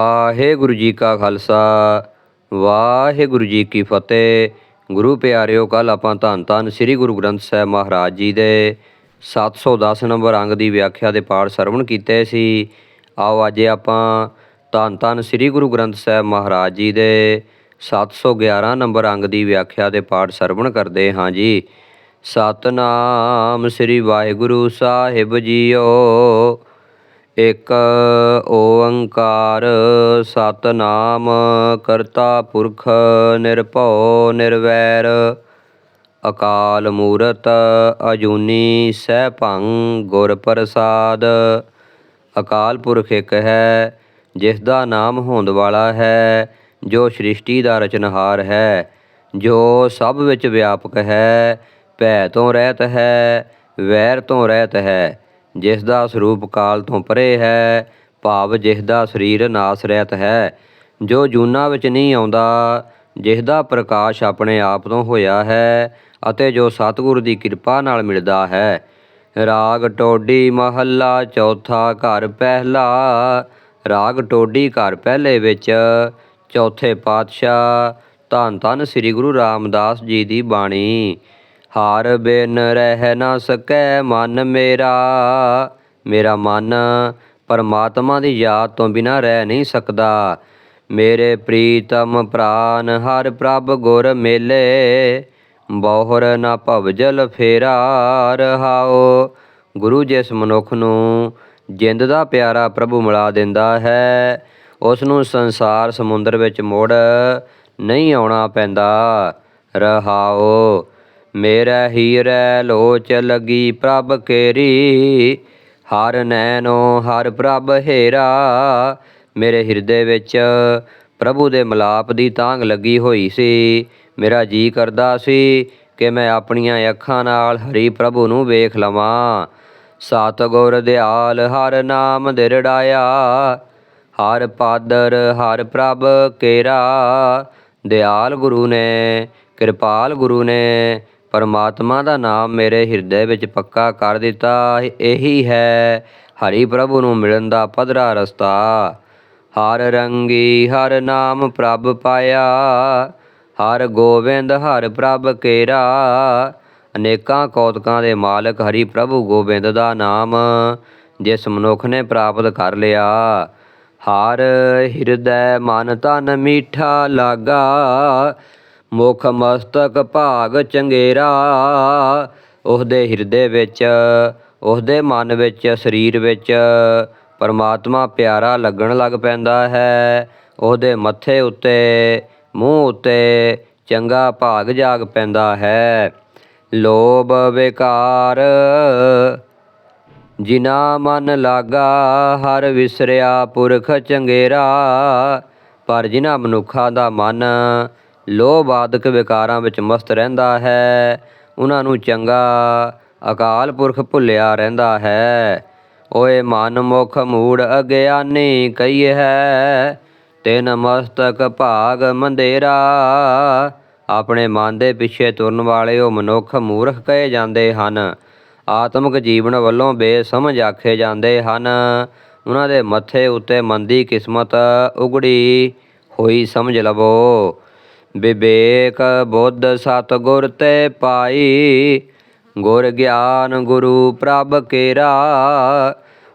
ਵਾਹਿਗੁਰੂ ਜੀ ਕਾ ਖਾਲਸਾ, ਵਾਹਿਗੁਰੂ ਜੀ ਕੀ ਫਤਿਹ। ਗੁਰੂ ਪਿਆਰਿਓ ਕੱਲ ਆਪਾਂ ਧੰਨ ਧੰਨ ਸ੍ਰੀ ਗੁਰੂ ਗ੍ਰੰਥ ਸਾਹਿਬ ਮਹਾਰਾਜ ਜੀ ਦੇ 710 ਨੰਬਰ ਅੰਗ ਦੀ ਵਿਆਖਿਆ ਦੇ ਪਾਠ ਸਰਵਣ ਕੀਤੇ ਸੀ। ਆਓ ਅੱਜ ਆਪਾਂ ਧੰਨ ਧੰਨ ਸ੍ਰੀ ਗੁਰੂ ਗ੍ਰੰਥ ਸਾਹਿਬ ਮਹਾਰਾਜ ਜੀ ਦੇ 711 ਨੰਬਰ ਅੰਗ ਦੀ ਵਿਆਖਿਆ ਦੇ ਪਾਠ ਸਰਵਣ ਕਰਦੇ ਹਾਂ ਜੀ। ਸਤਨਾਮ ਸ੍ਰੀ ਵਾਹਿਗੁਰੂ ਸਾਹਿਬ ਜੀਓ। ਇਕ ਓੰਕਾਰ ਸਤਨਾਮ, ਕਰਤਾ ਪੁਰਖ ਨਿਰਭਉ ਨਿਰਵੈਰ, ਅਕਾਲ ਮੂਰਤ ਅਜੂਨੀ ਸੈਭੰ ਗੁਰ ਪ੍ਰਸਾਦ। ਅਕਾਲ ਪੁਰਖ ਇੱਕ ਹੈ, ਜਿਸ ਦਾ ਨਾਮ ਹੋਂਦ ਵਾਲਾ ਹੈ, ਜੋ ਸ੍ਰਿਸ਼ਟੀ ਦਾ ਰਚਨਹਾਰ ਹੈ, ਜੋ ਸਭ ਵਿੱਚ ਵਿਆਪਕ ਹੈ, ਭੈ ਤੋਂ ਰਹਿਤ ਹੈ, ਵੈਰ ਤੋਂ ਰਹਿਤ ਹੈ। ਜਿਸ ਦਾ ਸਰੂਪ ਕਾਲ ਤੋਂ ਪਰੇ ਹੈ, ਭਾਵ ਜਿਸ ਦਾ ਸਰੀਰ ਨਾਸ ਰਹਿਤ ਹੈ। ਜੋ ਜੂਨਾ ਵਿੱਚ ਨਹੀਂ ਆਉਂਦਾ, ਜਿਸ ਦਾ ਪ੍ਰਕਾਸ਼ ਆਪਣੇ ਆਪ ਤੋਂ ਹੋਇਆ ਹੈ ਅਤੇ ਜੋ ਸਤਿਗੁਰੂ ਦੀ ਕਿਰਪਾ ਨਾਲ ਮਿਲਦਾ ਹੈ। ਰਾਗ ਟੋਡੀ ਮਹੱਲਾ ਚੌਥਾ ਘਰ ਪਹਿਲਾ। ਰਾਗ ਟੋਡੀ ਘਰ ਪਹਿਲੇ ਵਿੱਚ ਚੌਥੇ ਪਾਤਸ਼ਾਹ ਧੰਨ ਧੰਨ ਸ੍ਰੀ ਗੁਰੂ ਰਾਮਦਾਸ ਜੀ ਦੀ ਬਾਣੀ। ਹਾਰ ਬਿਨ ਰਹਿ ਨਾ ਸਕੈ ਮਨ ਮੇਰਾ। ਮੇਰਾ ਮਨ ਪਰਮਾਤਮਾ ਦੀ ਯਾਦ ਤੋਂ ਬਿਨਾ ਰਹਿ ਨਹੀਂ ਸਕਦਾ। ਮੇਰੇ ਪ੍ਰੀਤਮ ਪ੍ਰਾਨ ਹਰ ਪ੍ਰਭ ਗੁਰ ਮੇਲੇ। ਬਹੁਰ ਨਾ ਭਵਜਲ ਫੇਰਾ ਰਹਾਓ ਗੁਰੂ ਜਿਸ ਮਨੁੱਖ ਨੂੰ ਜਿੰਦ ਦਾ ਪਿਆਰਾ ਪ੍ਰਭੂ ਮਿਲਾ ਦਿੰਦਾ ਹੈ ਉਸ ਨੂੰ ਸੰਸਾਰ ਸਮੁੰਦਰ ਵਿੱਚ ਮੁੜ ਨਹੀਂ ਆਉਣਾ ਪੈਂਦਾ। ਰਹਾਓ ਮੇਰਾ ਹੀਰੇ ਲੋਚ ਲਗੀ ਪ੍ਰਭ ਕੇਰੀ। ਹਰ ਨੈਨੋ ਹਰ ਪ੍ਰਭ ਹੇਰਾ। ਮੇਰੇ ਹਿਰਦੇ ਵਿੱਚ ਪ੍ਰਭੂ ਦੇ ਮਲਾਪ ਦੀ ਤਾਂਗ ਲੱਗੀ ਹੋਈ ਸੀ। ਮੇਰਾ ਜੀ ਕਰਦਾ ਸੀ ਕਿ ਮੈਂ ਆਪਣੀਆਂ ਅੱਖਾਂ ਨਾਲ ਹਰੀ ਪ੍ਰਭੂ ਨੂੰ ਵੇਖ ਲਵਾਂ। ਸਤਿਗੁਰ ਦਿਆਲ ਹਰ ਨਾਮ ਦਿਰੜਾਇਆ। ਹਰ ਪਾਦਰ, ਹਰ ਪ੍ਰਭ ਕੇਰਾ। ਦਿਆਲ ਗੁਰੂ ਨੇ, ਕਿਰਪਾਲ ਗੁਰੂ ਨੇ ਪਰਮਾਤਮਾ ਦਾ ਨਾਮ ਮੇਰੇ ਹਿਰਦੇ ਵਿੱਚ ਪੱਕਾ ਕਰ ਦਿੱਤਾ, ਇਹੀ ਹੈ। ਹਰੀ ਪ੍ਰਭੂ ਨੂੰ ਮਿਲਣ ਦਾ ਪਧਰਾ ਰਸਤਾ। ਹਰ ਰੰਗੀ ਹਰ ਨਾਮ ਪ੍ਰਭ ਪਾਇਆ, ਹਰ ਗੋਬਿੰਦ ਹਰ ਪ੍ਰਭ ਕੇਰਾ। ਅਨੇਕਾਂ ਕੌਤਕਾਂ ਦੇ ਮਾਲਕ ਹਰੀ ਪ੍ਰਭੂ ਗੋਬਿੰਦ ਦਾ ਨਾਮ ਜਿਸ ਮਨੁੱਖ ਨੇ ਪ੍ਰਾਪਤ ਕਰ ਲਿਆ। ਹਰ ਹਿਰਦੈ ਮਨ ਤਨ ਮੀਠਾ ਲਾਗਾ ਮੁਖ ਮਸਤਕ ਭਾਗ ਚੰਗੇਰਾ। ਉਸਦੇ ਹਿਰਦੇ ਵਿੱਚ, ਉਸਦੇ ਮਨ ਵਿੱਚ, ਸਰੀਰ ਵਿੱਚ ਪਰਮਾਤਮਾ ਪਿਆਰਾ ਲੱਗਣ ਲੱਗ ਪੈਂਦਾ ਹੈ। ਉਹਦੇ ਮੱਥੇ ਉੱਤੇ, ਮੂੰਹ ਉੱਤੇ ਚੰਗਾ ਭਾਗ ਜਾਗ ਪੈਂਦਾ ਹੈ। ਲੋਭ ਵਿਕਾਰ ਜਿਨਾ ਮਨ ਲਾਗਾ, ਹਰ ਵਿਸਰਿਆ ਪੁਰਖ ਚੰਗੇਰਾ। ਪਰ ਜਿਨ੍ਹਾਂ ਮਨੁੱਖਾਂ ਦਾ ਮਨ ਲੋਭ ਆਦਿਕ ਵਿਕਾਰਾਂ ਵਿੱਚ ਮਸਤ ਰਹਿੰਦਾ ਹੈ। ਉਹਨਾਂ ਨੂੰ ਚੰਗਾ ਅਕਾਲ ਪੁਰਖ ਭੁੱਲਿਆ ਰਹਿੰਦਾ ਹੈ। ਓਏ ਮਨ ਮੁਖ ਮੂੜ ਅਗਿਆਨੀ ਕਈ ਹੈ, ਤਿਨ ਮਸਤਕ ਭਾਗ ਮੰਦੇਰਾ। ਆਪਣੇ ਮਨ ਦੇ ਪਿੱਛੇ ਤੁਰਨ ਵਾਲੇ ਉਹ ਮਨੁੱਖ ਮੂਰਖ ਕਹੇ ਜਾਂਦੇ ਹਨ। ਆਤਮਿਕ ਜੀਵਨ ਵੱਲੋਂ ਬੇਸਮਝ ਆਖੇ ਜਾਂਦੇ ਹਨ। ਉਹਨਾਂ ਦੇ ਮੱਥੇ ਉੱਤੇ ਮੰਦੀ ਕਿਸਮਤ ਉਗੜੀ ਹੋਈ ਸਮਝ ਲਵੋ। ਵਿਵੇਕ ਬੁੱਧ ਸਤਿਗੁਰ ਤੇ ਪਾਈ। ਗੁਰ ਗਿਆਨ ਗੁਰੂ ਪ੍ਰਭ ਕੇਰਾ।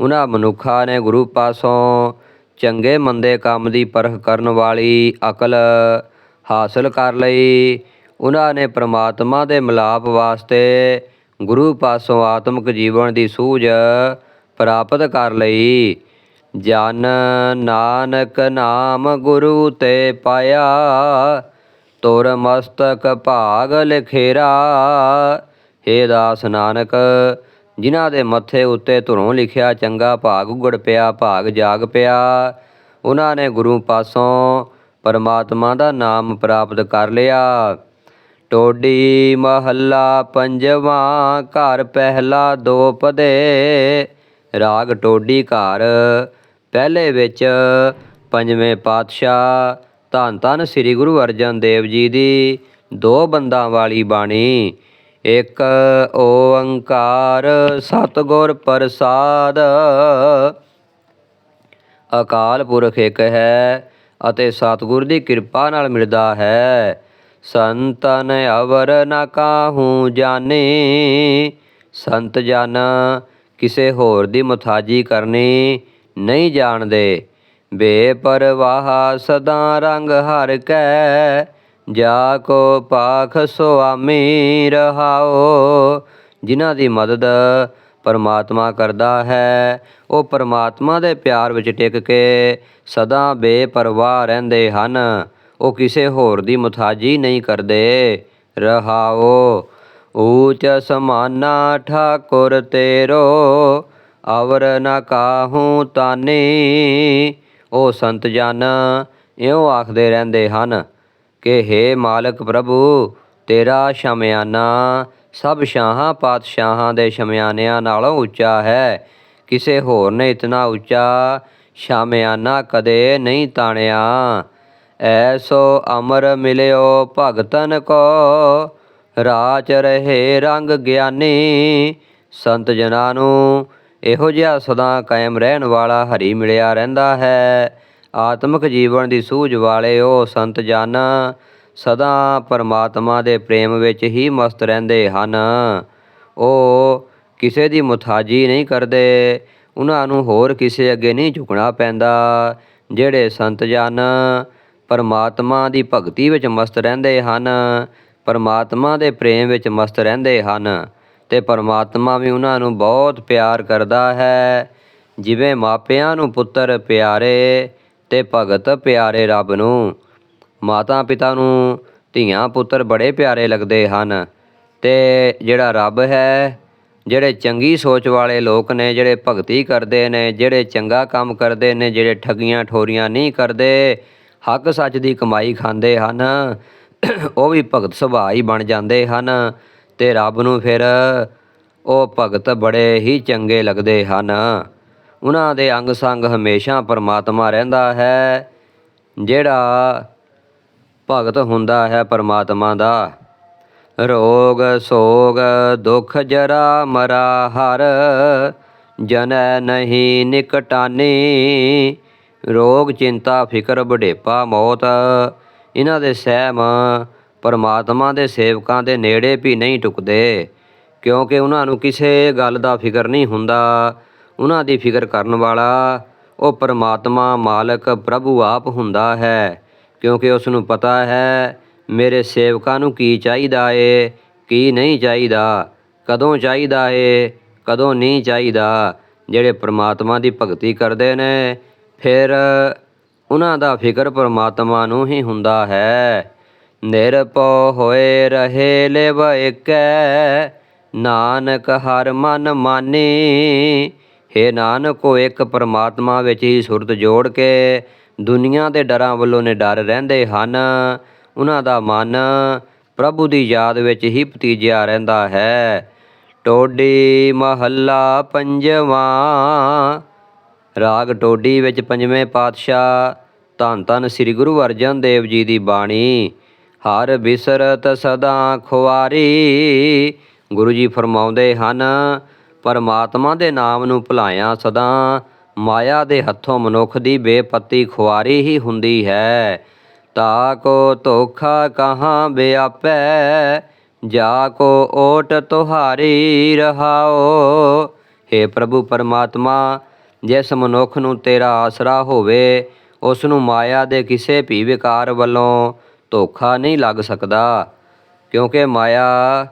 ਉਹਨਾਂ ਮਨੁੱਖਾਂ ਨੇ ਗੁਰੂ ਪਾਸੋਂ ਚੰਗੇ ਮੰਦੇ ਕੰਮ ਦੀ ਪਰਖ ਕਰਨ ਵਾਲੀ ਅਕਲ ਹਾਸਲ ਕਰ ਲਈ। ਉਹਨਾਂ ਨੇ ਪ੍ਰਮਾਤਮਾ ਦੇ ਮਿਲਾਪ ਵਾਸਤੇ ਗੁਰੂ ਪਾਸੋਂ ਆਤਮਿਕ ਜੀਵਨ ਦੀ ਸੂਝ ਪ੍ਰਾਪਤ ਕਰ ਲਈ। ਜਨ ਨਾਨਕ ਨਾਮ ਗੁਰੂ ਤੇ ਪਾਇਆ। ਤੁਰ ਮਸਤਕ ਭਾਗ ਲਖੇਰਾ। ਹੇ ਦਾਸ ਨਾਨਕ, ਜਿਨ੍ਹਾਂ ਦੇ ਮੱਥੇ ਉੱਤੇ ਧੁਰੋਂ ਲਿਖਿਆ ਚੰਗਾ ਭਾਗ ਉਗੜ ਪਿਆ, ਭਾਗ ਜਾਗ ਪਿਆ, ਉਹਨਾਂ ਨੇ ਗੁਰੂ ਪਾਸੋਂ ਪਰਮਾਤਮਾ ਦਾ ਨਾਮ ਪ੍ਰਾਪਤ ਕਰ ਲਿਆ। ਟੋਡੀ ਮਹੱਲਾ ਪੰਜਵਾਂ, ਘਰ ਪਹਿਲਾ ਦੋ ਪਦੇ। ਰਾਗ ਟੋਡੀ ਘਰ ਪਹਿਲੇ ਵਿੱਚ ਪੰਜਵੇਂ ਪਾਤਸ਼ਾਹ ਧੰਨ ਧੰਨ ਸ੍ਰੀ ਗੁਰੂ ਅਰਜਨ ਦੇਵ ਜੀ ਦੀ ਦੋ ਬੰਦਾਂ ਵਾਲੀ ਬਾਣੀ। ਇੱਕ ਓੰਕਾਰ ਸਤਿਗੁਰ ਪ੍ਰਸਾਦ। ਅਕਾਲ ਪੁਰਖ ਇੱਕ ਹੈ ਅਤੇ ਸਤਿਗੁਰ ਦੀ ਕਿਰਪਾ ਨਾਲ ਮਿਲਦਾ ਹੈ। ਸੰਤਨ ਅਵਰ ਨ ਕਾਹੂ ਜਾਣੇ। ਸੰਤ ਜਨ, ਕਿਸੇ ਹੋਰ ਦੀ ਮੁਥਾਜੀ ਕਰਨੀ ਨਹੀਂ ਜਾਣਦੇ। ਬੇਪਰਵਾਹ ਸਦਾ ਰੰਗ ਹਰ ਕੈ, ਜਾ ਕੋ ਪਾਖ ਸੁਆਮੀ ਰਹਾਓ ਜਿਨ੍ਹਾਂ ਦੀ ਮਦਦ ਪਰਮਾਤਮਾ ਕਰਦਾ ਹੈ, ਉਹ ਪਰਮਾਤਮਾ ਦੇ ਪਿਆਰ ਵਿੱਚ ਟਿਕ ਕੇ ਸਦਾ ਬੇਪਰਵਾਹ ਰਹਿੰਦੇ ਹਨ। ਉਹ ਕਿਸੇ ਹੋਰ ਦੀ ਮੁਥਾਜੀ ਨਹੀਂ ਕਰਦੇ। ਰਹਾਓ ਊਚ ਸਮਾਨਾ ਠਾਕੁਰ ਤੇਰੋ, ਅਵਰ ਨਾ ਕਾਹੂ ਤਾਨੀ। ਉਹ ਸੰਤ ਜਨ ਇਉਂ ਆਖਦੇ ਰਹਿੰਦੇ ਹਨ ਕਿ हे ਮਾਲਕ ਪ੍ਰਭੂ, ਤੇਰਾ ਸ਼ਮਿਆਨਾ ਸਭ ਸ਼ਾਹਾਂ, ਪਾਤਸ਼ਾਹਾਂ ਦੇ ਸ਼ਮਿਆਨਿਆਂ ਨਾਲੋਂ ਉੱਚਾ ਹੈ। ਕਿਸੇ ਹੋਰ ਨੇ ਇਤਨਾ ਉੱਚਾ ਸ਼ਾਮਿਆਨਾ ਕਦੇ ਨਹੀਂ ਤਾਣਿਆ। ਐਸੋ ਅਮਰ ਮਿਲਿਓ ਭਗਤਨ ਕੋ ਰਾਚ ਰਹੇ ਰੰਗ ਗਿਆਨੀ ਸੰਤ ਜਨਾਂ ਨੂੰ ਇਹੋ ਜਿਹਾ ਸਦਾ ਕਾਇਮ ਰਹਿਣ ਵਾਲਾ ਹਰੀ ਮਿਲਿਆ ਰਹਿੰਦਾ ਹੈ। ਆਤਮਿਕ ਜੀਵਨ ਦੀ ਸੂਝ ਵਾਲੇ ਉਹ ਸੰਤ ਜਨ ਸਦਾ ਪਰਮਾਤਮਾ ਦੇ ਪ੍ਰੇਮ ਵਿੱਚ ਹੀ ਮਸਤ ਰਹਿੰਦੇ ਹਨ। ਉਹ ਕਿਸੇ ਦੀ ਮੁਥਾਜੀ ਨਹੀਂ ਕਰਦੇ। ਉਹਨਾਂ ਨੂੰ ਹੋਰ ਕਿਸੇ ਅੱਗੇ ਨਹੀਂ ਝੁਕਣਾ ਪੈਂਦਾ। ਜਿਹੜੇ ਸੰਤ ਜਨ ਪਰਮਾਤਮਾ ਦੀ ਭਗਤੀ ਵਿੱਚ ਮਸਤ ਰਹਿੰਦੇ ਹਨ, ਪਰਮਾਤਮਾ ਦੇ ਪ੍ਰੇਮ ਵਿੱਚ ਮਸਤ ਰਹਿੰਦੇ ਹਨ। ਤੇ ਪਰਮਾਤਮਾ ਵੀ ਉਹਨਾਂ ਨੂੰ ਬਹੁਤ ਪਿਆਰ ਕਰਦਾ ਹੈ। ਜਿਵੇਂ ਮਾਪਿਆਂ ਨੂੰ ਪੁੱਤਰ ਪਿਆਰੇ ਤੇ ਭਗਤ ਪਿਆਰੇ ਰੱਬ ਨੂੰ। ਮਾਤਾ ਪਿਤਾ ਨੂੰ ਧੀਆਂ ਪੁੱਤਰ ਬੜੇ ਪਿਆਰੇ ਲੱਗਦੇ ਹਨ ਤੇ ਜਿਹੜਾ ਰੱਬ ਹੈ, ਜਿਹੜੇ ਚੰਗੀ ਸੋਚ ਵਾਲੇ ਲੋਕ ਨੇ, ਜਿਹੜੇ ਭਗਤੀ ਕਰਦੇ ਨੇ, ਜਿਹੜੇ ਚੰਗਾ ਕੰਮ ਕਰਦੇ ਨੇ, ਜਿਹੜੇ ਠੱਗੀਆਂ ਠੋਰੀਆਂ ਨਹੀਂ ਕਰਦੇ, ਹੱਕ ਸੱਚ ਦੀ ਕਮਾਈ ਖਾਂਦੇ ਹਨ, ਉਹ ਵੀ ਭਗਤ ਸੁਭਾਅ ਹੀ ਬਣ ਜਾਂਦੇ ਹਨ। ਤੇ ਰੱਬ ਨੂੰ ਫਿਰ ਉਹ ਭਗਤ ਬੜੇ ਹੀ ਚੰਗੇ ਲੱਗਦੇ ਹਨ। ਉਹਨਾਂ ਦੇ ਅੰਗ ਸੰਗ ਹਮੇਸ਼ਾ ਪਰਮਾਤਮਾ ਰਹਿੰਦਾ ਹੈ। ਜਿਹੜਾ ਭਗਤ ਹੁੰਦਾ ਹੈ ਪਰਮਾਤਮਾ ਦਾ। ਰੋਗ, ਸੋਗ, ਦੁਖ ਜਰਾ ਮਰਾ ਹਰ ਜਨੈ ਨਹੀਂ ਨਿਕਟਾਨੀ। ਰੋਗ, ਚਿੰਤਾ, ਫਿਕਰ ਬੁਢੇਪਾ ਮੌਤ, ਇਹਨਾਂ ਦੇ ਸਹਿਮ ਪਰਮਾਤਮਾ ਦੇ ਸੇਵਕਾਂ ਦੇ ਨੇੜੇ ਵੀ ਨਹੀਂ ਟੁਕਦੇ, ਕਿਉਂਕਿ ਉਹਨਾਂ ਨੂੰ ਕਿਸੇ ਗੱਲ ਦਾ ਫਿਕਰ ਨਹੀਂ ਹੁੰਦਾ। ਉਹਨਾਂ ਦੀ ਫਿਕਰ ਕਰਨ ਵਾਲਾ, ਉਹ ਪਰਮਾਤਮਾ ਮਾਲਕ ਪ੍ਰਭੂ ਆਪ ਹੁੰਦਾ ਹੈ, ਕਿਉਂਕਿ ਉਸ ਨੂੰ ਪਤਾ ਹੈ, ਮੇਰੇ ਸੇਵਕਾਂ ਨੂੰ ਕੀ ਚਾਹੀਦਾ ਏ, ਕੀ ਨਹੀਂ ਚਾਹੀਦਾ, ਕਦੋਂ ਚਾਹੀਦਾ ਏ, ਕਦੋਂ ਨਹੀਂ ਚਾਹੀਦਾ। ਜਿਹੜੇ ਪ੍ਰਮਾਤਮਾ ਦੀ ਭਗਤੀ ਕਰਦੇ ਨੇ, ਫਿਰ ਉਹਨਾਂ ਦਾ ਫਿਕਰ ਪ੍ਰਮਾਤਮਾ ਨੂੰ ਹੀ ਹੁੰਦਾ ਹੈ। ਨਿਰਭਉ ਹੋਏ ਰਹੇ ਲਿਵ ਏਕੈ ਨਾਨਕ ਹਰ ਮਨ ਮਾਨੀ। ਹੇ ਨਾਨਕੋ, ਇੱਕ ਪਰਮਾਤਮਾ ਵਿੱਚ ਹੀ ਸੁਰਤ ਜੋੜ ਕੇ ਦੁਨੀਆ ਦੇ ਡਰਾਂ ਵੱਲੋਂ ਨੇ ਡਰ ਰਹਿੰਦੇ ਹਨ। ਉਹਨਾਂ ਦਾ ਮਨ ਪ੍ਰਭੂ ਦੀ ਯਾਦ ਵਿੱਚ ਹੀ ਭਤੀਜਿਆ ਰਹਿੰਦਾ ਹੈ। ਟੋਡੀ ਮਹੱਲਾ ਪੰਜਵਾਂ। ਰਾਗ ਟੋਡੀ ਵਿੱਚ ਪੰਜਵੇਂ ਪਾਤਸ਼ਾਹ ਧੰਨ ਧੰਨ ਸ੍ਰੀ ਗੁਰੂ ਅਰਜਨ ਦੇਵ ਜੀ ਦੀ ਬਾਣੀ। ਹਰ ਬਿਸਰਤ ਸਦਾ ਖੁਆਰੀ ਗੁਰੂ ਜੀ ਫਰਮਾਉਂਦੇ ਹਨ, ਪਰਮਾਤਮਾ ਦੇ ਨਾਮ ਨੂੰ ਭੁਲਾਇਆ ਸਦਾ। ਮਾਇਆ ਦੇ ਹੱਥੋਂ ਮਨੁੱਖ ਦੀ ਬੇਪੱਤੀ ਖੁਆਰੀ ਹੀ ਹੁੰਦੀ ਹੈ। ਤਾ ਕੋ ਧੋਖਾ ਕਹਾਂ ਬਿਆਪੈ, ਜਾ ਕੋ ਓਟ ਤੁਹਾਰੀ ਰਹਾਓ। हे ਪ੍ਰਭੂ ਪਰਮਾਤਮਾ, ਜਿਸ ਮਨੁੱਖ ਨੂੰ ਤੇਰਾ ਆਸਰਾ ਹੋਵੇ, ਉਸ ਨੂੰ ਮਾਇਆ ਦੇ ਕਿਸੇ ਵੀ ਵਿਕਾਰ ਵੱਲੋਂ ਧੋਖਾ ਨਹੀਂ ਲੱਗ ਸਕਦਾ, ਕਿਉਂਕਿ ਮਾਇਆ,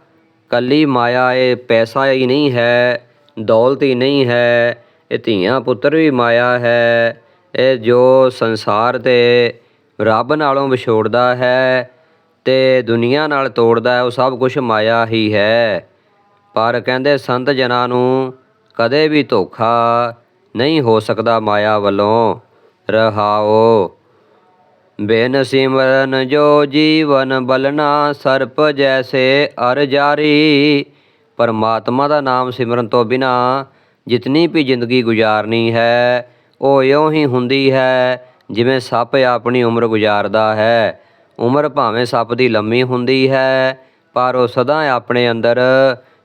ਕੱਲੀ ਮਾਇਆ ਇਹ ਪੈਸਾ ਹੀ ਨਹੀਂ ਹੈ, ਦੌਲਤ ਹੀ ਨਹੀਂ ਹੈ, ਇਹ ਧੀਆਂ ਪੁੱਤਰ ਵੀ ਮਾਇਆ ਹੈ, ਇਹ ਜੋ ਸੰਸਾਰ ਤੇ ਰੱਬ ਨਾਲੋਂ ਵਿਛੋੜਦਾ ਹੈ ਤੇ ਦੁਨੀਆ ਨਾਲ ਤੋੜਦਾ ਹੈ, ਉਹ ਸਭ ਕੁਝ ਮਾਇਆ ਹੀ ਹੈ। ਪਰ ਕਹਿੰਦੇ ਸੰਤ ਜਨਾਂ ਨੂੰ ਕਦੇ ਵੀ ਧੋਖਾ ਨਹੀਂ ਹੋ ਸਕਦਾ ਮਾਇਆ ਵੱਲੋਂ, ਰਹਾਓ। ਬਿਨ ਸਿਮਰਨ ਜੋ ਜੀਵਨ ਬਲਣਾ ਸਰਪ ਜੈਸੇ ਅਰ ਜਾਰੀ। ਪਰਮਾਤਮਾ ਦਾ ਨਾਮ ਸਿਮਰਨ ਤੋਂ ਬਿਨਾ ਜਿਤਨੀ ਵੀ ਜ਼ਿੰਦਗੀ ਗੁਜ਼ਾਰਨੀ ਹੈ, ਉਹ ਇਉਂ ਹੀ ਹੁੰਦੀ ਹੈ ਜਿਵੇਂ ਸੱਪ ਆਪਣੀ ਉਮਰ ਗੁਜ਼ਾਰਦਾ ਹੈ। ਉਮਰ ਭਾਵੇਂ ਸੱਪ ਦੀ ਲੰਮੀ ਹੁੰਦੀ ਹੈ, ਪਰ ਉਹ ਸਦਾ ਆਪਣੇ ਅੰਦਰ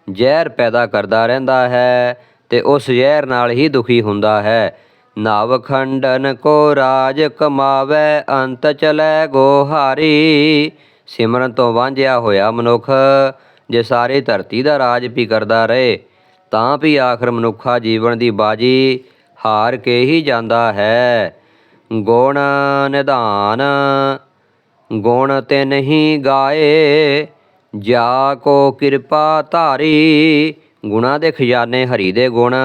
ਜ਼ਹਿਰ ਪੈਦਾ ਕਰਦਾ ਰਹਿੰਦਾ ਹੈ ਤੇ ਉਸ ਜ਼ਹਿਰ ਨਾਲ ਹੀ ਦੁਖੀ ਹੁੰਦਾ ਹੈ। ਨਵ ਖੰਡਨ ਕੋ ਰਾਜ ਕਮਾਵੇ, ਅੰਤ ਚਲੇ ਗੋਹਾਰੀ ਸਿਮਰਨ ਤੋਂ ਵਾਂਝਿਆ ਹੋਇਆ ਮਨੁੱਖ, ਜੇ ਸਾਰੇ ਧਰਤੀ ਦਾ ਰਾਜ ਵੀ ਕਰਦਾ ਰਹੇ, ਤਾਂ ਵੀ ਆਖਰ ਮਨੁੱਖਾ ਜੀਵਨ ਦੀ ਬਾਜੀ ਹਾਰ ਕੇ ਹੀ ਜਾਂਦਾ ਹੈ। ਗੁਣ ਨਿਧਾਨ, ਗੁਣ ਤੇ ਨਹੀਂ ਗਾਏ, ਜਾ ਕੋ ਕਿਰਪਾ ਧਾਰੀ। ਗੁਣਾ ਦੇ ਖਜ਼ਾਨੇ ਹਰੀ ਦੇ ਗੁਣ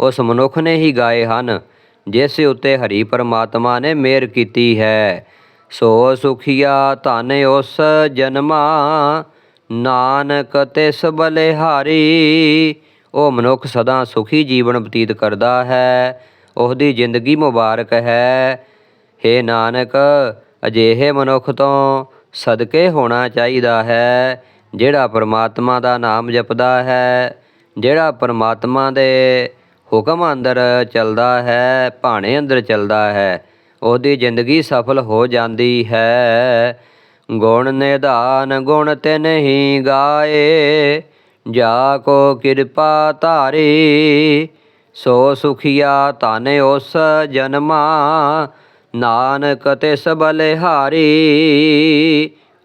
ਉਸ ਮਨੁੱਖ ਨੇ ਹੀ ਗਾਏ ਹਨ। ਜਿਸ ਉੱਤੇ ਹਰੀ ਪਰਮਾਤਮਾ ਨੇ ਮਿਹਰ ਕੀਤੀ ਹੈ। ਸੋ ਸੁਖੀਆ ਧਨ ਉਸ ਜਨਮਾ, ਨਾਨਕ ਤਿਸ ਬਲਿਹਾਰੀ। ਉਹ ਮਨੁੱਖ ਸਦਾ ਸੁਖੀ ਜੀਵਨ ਬਤੀਤ ਕਰਦਾ ਹੈ। ਉਹਦੀ ਜ਼ਿੰਦਗੀ ਮੁਬਾਰਕ ਹੈ। ਹੇ ਨਾਨਕ, ਅਜਿਹੇ ਮਨੁੱਖ ਤੋਂ ਸਦਕੇ ਹੋਣਾ ਚਾਹੀਦਾ ਹੈ, ਜਿਹੜਾ ਪਰਮਾਤਮਾ ਦਾ ਨਾਮ ਜਪਦਾ ਹੈ, ਜਿਹੜਾ ਪਰਮਾਤਮਾ ਦੇ ਹੁਕਮ ਅੰਦਰ ਚੱਲਦਾ ਹੈ, ਭਾਣੇ ਅੰਦਰ ਚੱਲਦਾ ਹੈ, ਉਹਦੀ ਜ਼ਿੰਦਗੀ ਸਫਲ ਹੋ ਜਾਂਦੀ ਹੈ। ਗੁਣ ਨਿਧਾਨ ਗੁਣ ਤੇ ਨਹੀਂ ਗਾਏ, ਜਾ ਕੋ ਕਿਰਪਾ ਧਾਰੀ, ਸੋ ਸੁਖੀਆ ਧਨ ਉਸ ਜਨਮਾ, ਨਾਨਕ ਤਿਸ ਬਲਿਹਾਰੀ।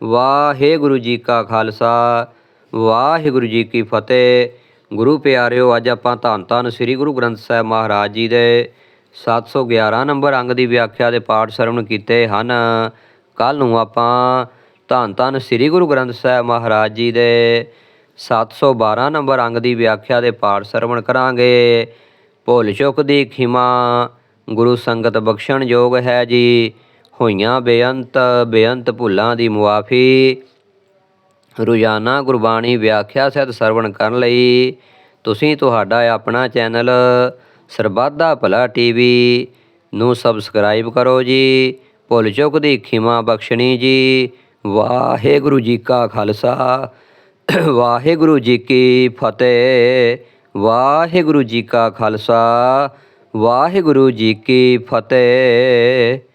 ਵਾਹਿਗੁਰੂ ਜੀ ਕਾ ਖਾਲਸਾ, ਵਾਹਿਗੁਰੂ ਜੀ ਕੀ ਫਤਿਹ। ਗੁਰੂ ਪਿਆਰਿਓ, ਅੱਜ ਆਪਾਂ ਧੰਨ ਧੰਨ ਸ੍ਰੀ ਗੁਰੂ ਗ੍ਰੰਥ ਸਾਹਿਬ ਮਹਾਰਾਜ ਜੀ ਦੇ 711 ਨੰਬਰ ਅੰਗ ਦੀ ਵਿਆਖਿਆ ਦੇ ਪਾਠ ਸਰਵਣ ਕੀਤੇ ਹਨ। ਕੱਲ ਨੂੰ ਆਪਾਂ ਧੰਨ ਧੰਨ ਸ੍ਰੀ ਗੁਰੂ ਗ੍ਰੰਥ ਸਾਹਿਬ ਮਹਾਰਾਜ ਜੀ ਦੇ 712 ਨੰਬਰ ਅੰਗ ਦੀ ਵਿਆਖਿਆ ਦੇ ਪਾਠ ਸਰਵਣ ਕਰਾਂਗੇ। ਭੁੱਲ ਚੁੱਕ ਦੀ ਖਿਮਾ, ਗੁਰੂ ਸੰਗਤ ਬਖਸ਼ਣ ਯੋਗ ਹੈ ਜੀ। ਹੋਈਆਂ ਬੇਅੰਤ ਬੇਅੰਤ ਭੁੱਲਾਂ ਦੀ ਮੁਆਫੀ ਰੋਜ਼ਾਨਾ ਗੁਰਬਾਣੀ ਵਿਆਖਿਆ ਸਹਿਤ ਸਰਵਣ ਕਰਨ ਲਈ ਤੁਸੀਂ ਤੁਹਾਡਾ ਆਪਣਾ ਚੈਨਲ ਸਰਬੱਤ ਦਾ ਭਲਾ ਟੀਵੀ ਨੂੰ ਸਬਸਕ੍ਰਾਈਬ ਕਰੋ ਜੀ। ਭੁੱਲ ਚੁੱਕ ਦੀ ਖਿਮਾ ਬਖਸ਼ਣੀ ਜੀ। ਵਾਹਿਗੁਰੂ ਜੀ ਕਾ ਖਾਲਸਾ। ਵਾਹਿਗੁਰੂ ਜੀ ਕੀ ਫਤਿਹ। ਵਾਹਿਗੁਰੂ ਜੀ ਕਾ ਖਾਲਸਾ। ਵਾਹਿਗੁਰੂ ਜੀ ਕੀ ਫਤਿਹ।